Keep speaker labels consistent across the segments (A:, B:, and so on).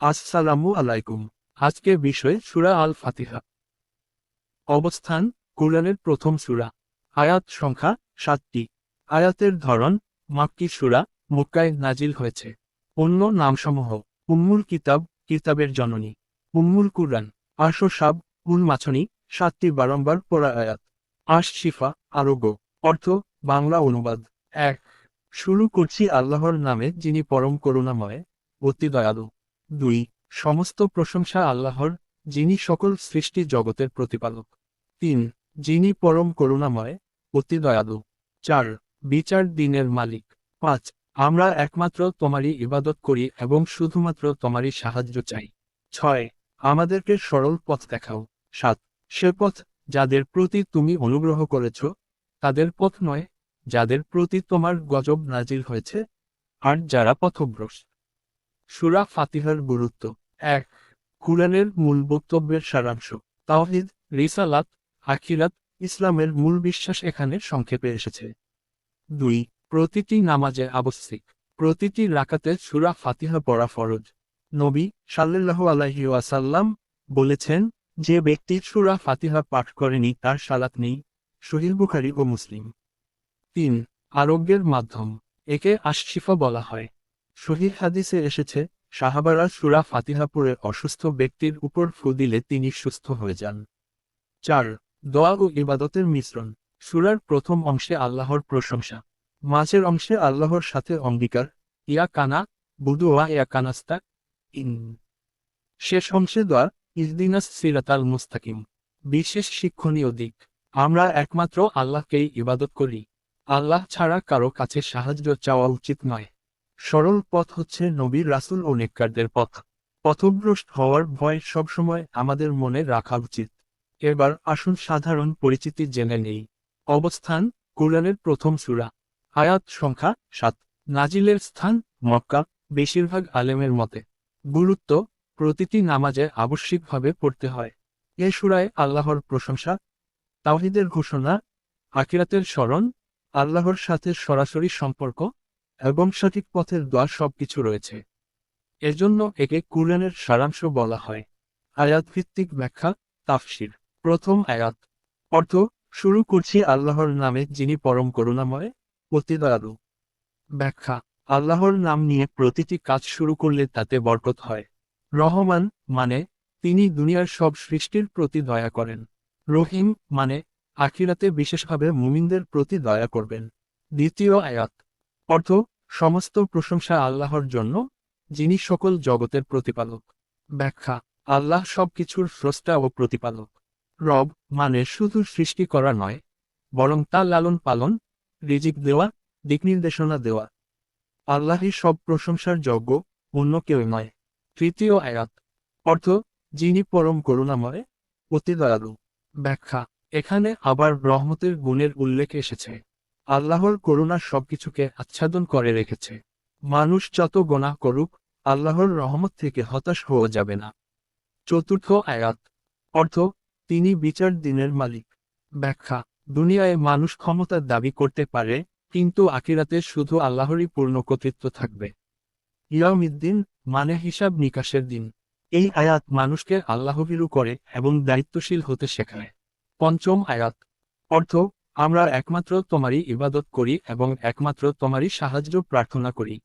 A: আসসালামু আলাইকুম। আজকে বিষয় সুরা আল ফাতিহা অবস্থান, কুরআনের প্রথম সুরা। আয়াত সংখ্যা সাতটি। আয়াতের ধরন, মাক্কি সুরা, মক্কায় নাজিল হয়েছে। অন্য নামসমূহ, উম্মুল কিতাব, কিতাবের জননী। উম্মুল কুরআন আশো সাব উল মাছনি, সাতটি বারম্বার পড়া আয়াত। আশ শিফা আরোগ্য অর্থ, বাংলা অনুবাদ। এক। শুরু করছি আল্লাহর নামে যিনি পরম করুণাময়, অতি দয়ালু। দুই, সমস্ত প্রশংসা আল্লাহর, যিনি সকল সৃষ্টি জগতের প্রতিপালক। তিন, যিনি পরম করুণাময়, অতি দয়ালু। চার, বিচার দিনের মালিক। পাঁচ, আমরা একমাত্র তোমারই ইবাদত করি এবং শুধুমাত্র তোমারই সাহায্য চাই। ছয়, আমাদেরকে সরল পথ দেখাও। সাত, সে পথ যাদের প্রতি তুমি অনুগ্রহ করেছ, তাদের পথ নয়, যাদের প্রতি তোমার গজব নাজিল হয়েছে, আর যারা পথভ্রষ্ট। সুরা ফাতিহার গুরুত্ব। এক, কুরআনের মূল বক্তব্যের সারাংশ। তাওহিদ, রিসালাত, আখিরাত, ইসলামের মূল বিশ্বাস এখানে সংক্ষেপে এসেছে। দুই, প্রতিটি নামাজে আবশ্যিক। প্রতিটি রাকাতে সুরা ফাতিহা পড়া ফরজ। নবী আলাইহি ওয়াসাল্লাম বলেছেন, যে ব্যক্তি সুরা ফাতিহা পাঠ করেনি, তার সালাত নেই। শহীদ বুখারি ও মুসলিম। তিন, আরোগ্যের মাধ্যম। একে আশিফা বলা হয়। শহীদ হাদিসে এসেছে সাহাবারা সুরা ফাতিহা পড়ে অসুস্থ ব্যক্তির উপর ফু দিলে তিনি সুস্থ হয়ে যান। চার, দোয়া ও ইবাদতের মিশ্রণ। সুরার প্রথম অংশে আল্লাহর প্রশংসা। মাঝের অংশে আল্লাহর সাথে অঙ্গীকার। ইয়া কানা বুদুয়া ইয়া কানাস্তা। ইন। শেষ অংশে দোয়া ইজদিনাস সিরাতাল মুস্তাকিম। বিশেষ শিক্ষণীয় দিক, আমরা একমাত্র আল্লাহকেই ইবাদত করি। আল্লাহ ছাড়া কারও কাছে সাহায্য চাওয়া উচিত নয়। সরল পথ হচ্ছে নবীর রাসূল ও নেককারদের পথ। পথভ্রষ্ট হওয়ার ভয় সবসময় আমাদের মনে রাখা উচিত। এবার আসুন সাধারণ পরিচিতি জেনে নেই। অবস্থান, কুরআনের প্রথম সুরা। আয়াত সংখ্যা সাত। নাজিলের স্থান, মক্কা, বেশিরভাগ আলেমের মতে। গুরুত্ব, প্রতিটি নামাজে আবশ্যিকভাবে পড়তে হয়। এ সুরায় আল্লাহর প্রশংসা, তাওহিদের ঘোষণা আকিরাতের স্মরণ, আল্লাহর সাথে সরাসরি সম্পর্ক এবং সঠিক পথের দোয়া সবকিছু রয়েছে। এজন্য একে কুরআনের সারাংশ বলা হয়। আয়াত ভিত্তিক ব্যাখ্যা, তাফসির। প্রথম আয়াত। অর্থ, শুরু করছি আল্লাহর নামে যিনি পরম করুণাময়, অতি দয়ালু। ব্যাখ্যা, আল্লাহর নাম নিয়ে প্রতিটি কাজ শুরু করলে তাতে বরকত হয়। রহমান মানে তিনি দুনিয়ার সব সৃষ্টির প্রতি দয়া করেন। রহিম মানে আখিরাতে বিশেষভাবে মুমিনদের প্রতি দয়া করবেন। দ্বিতীয় আয়াত। অর্থ, সমস্ত প্রশংসা আল্লাহর জন্য, যিনি সকল জগতের প্রতিপালক। ব্যাখ্যা, আল্লাহ সবকিছুর স্রষ্টা ও প্রতিপালক। রব মানে শুধু সৃষ্টি করা নয়, বরং তা লালন পালন, রিজিক দেওয়া দিকনির্দেশনা দেওয়া। আল্লাহই সব প্রশংসার যোগ্য, অন্য কেউ নয়। তৃতীয় আয়াত, অর্থ, যিনি পরম করুণাময়, অতি দয়ালু। ব্যাখ্যা, এখানে আবার রহমতের গুণের উল্লেখ এসেছে। আল্লাহর করুণা সবকিছুকে আচ্ছাদন করে রেখেছে। মানুষ যত গোনাহ করুক, আল্লাহর রহমত থেকে হতাশ হওয়া যাবে না। চতুর্থ আয়াত। অর্থ, তিনি বিচার দিনের মালিক। ব্যাখ্যা, দুনিয়ায় মানুষ ক্ষমতার দাবি করতে পারে, কিন্তু আকিরাতে শুধু আল্লাহরই পূর্ণ কর্তৃত্ব থাকবে। ইয়ামিদ্দিন মানে হিসাব নিকাশের দিন। এই আয়াত মানুষকে আল্লাহবিরু করে এবং দায়িত্বশীল হতে শেখায়। পঞ্চম আয়াত। অর্থ আমরা একমাত্র তোমারই ইবাদত করি এবং একমাত্র তোমারই সাহায্য প্রার্থনা করি।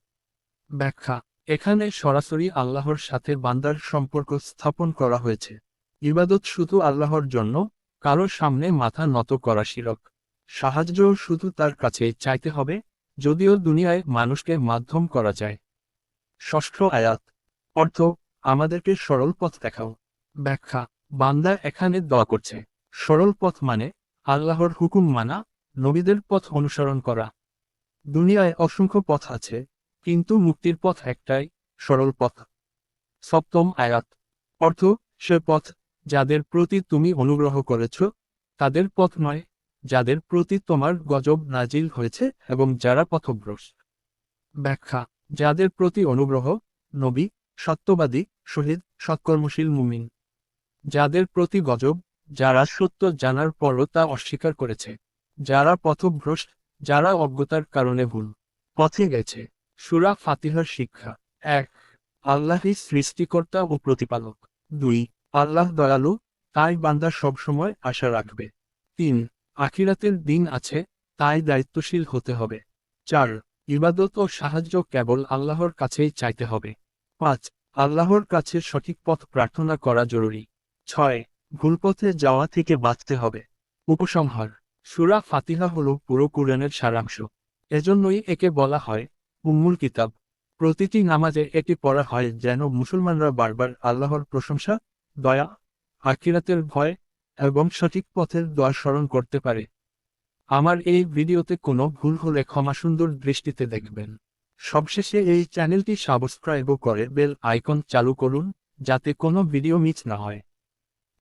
A: ব্যাখ্যা, এখানে সরাসরি আল্লাহর সাথে বান্দার সম্পর্ক স্থাপন করা হয়েছে। ইবাদত শুধু আল্লাহর জন্য কারোর সামনে মাথা নত করা শিরক। সাহায্য শুধু তার কাছে চাইতে হবে, যদিও দুনিয়ায় মানুষকে মাধ্যম করা যায়। ষষ্ঠ আয়াত, অর্থ, আমাদেরকে সরল পথ দেখাও। ব্যাখ্যা, বান্দা এখানে দোয়া করছে। সরল পথ মানে আল্লাহর হুকুম মানা, নবীদের পথ অনুসরণ করা। দুনিয়ায় অসংখ্য পথ আছে, কিন্তু মুক্তির পথ একটাই, সরল পথ। সপ্তম আয়াত। অর্থ, সে পথ যাদের প্রতি তুমি অনুগ্রহ করেছ, তাদের পথ নয়, যাদের প্রতি তোমার গজব নাজিল হয়েছে এবং যারা পথভ্রষ্ট। ব্যাখ্যা, যাদের প্রতি অনুগ্রহ, নবী, সত্যবাদী, শহীদ, সৎকর্মশীল মুমিন। যাদের প্রতি গজব যারা সত্য জানার পরও তা অস্বীকার করেছে, যারা পথভ্রষ্ট, যারা অজ্ঞতার কারণে ভুল পথে গেছে। সুরা ফাতিহার শিক্ষা। এক, আল্লাহই সৃষ্টিকর্তা ও প্রতিপালক। দুই, আল্লাহ দয়ালু, তাই বান্দা সবসময় আশা রাখবে। তিন, আখিরাতের দিন আছে, তাই দায়িত্বশীল হতে হবে। চার, ইবাদত ও সাহায্য কেবল আল্লাহর কাছেই চাইতে হবে। পাঁচ, আল্লাহর কাছে সঠিক পথ প্রার্থনা করা জরুরি। ছয় ভুলপথে যাওয়া থেকে বাঁচতে হবে। উপসংহার। সুরা ফাতিহা হল পুরো কুরআনের সারাংশ। এজন্যই একে বলা হয় উম্মুল কিতাব। প্রতিটি নামাজে এটি পড়া হয় যেন মুসলমানরা বারবার আল্লাহর প্রশংসা, দয়া, আখিরাতের ভয় এবং সঠিক পথের দোয়া স্মরণ করতে পারে। আমার এই ভিডিওতে কোনো ভুল হলে ক্ষমা সুন্দর দৃষ্টিতে দেখবেন। সবশেষে এই চ্যানেলটি সাবস্ক্রাইবও করে বেল আইকন চালু করুন, যাতে কোনো ভিডিও মিস না হয়।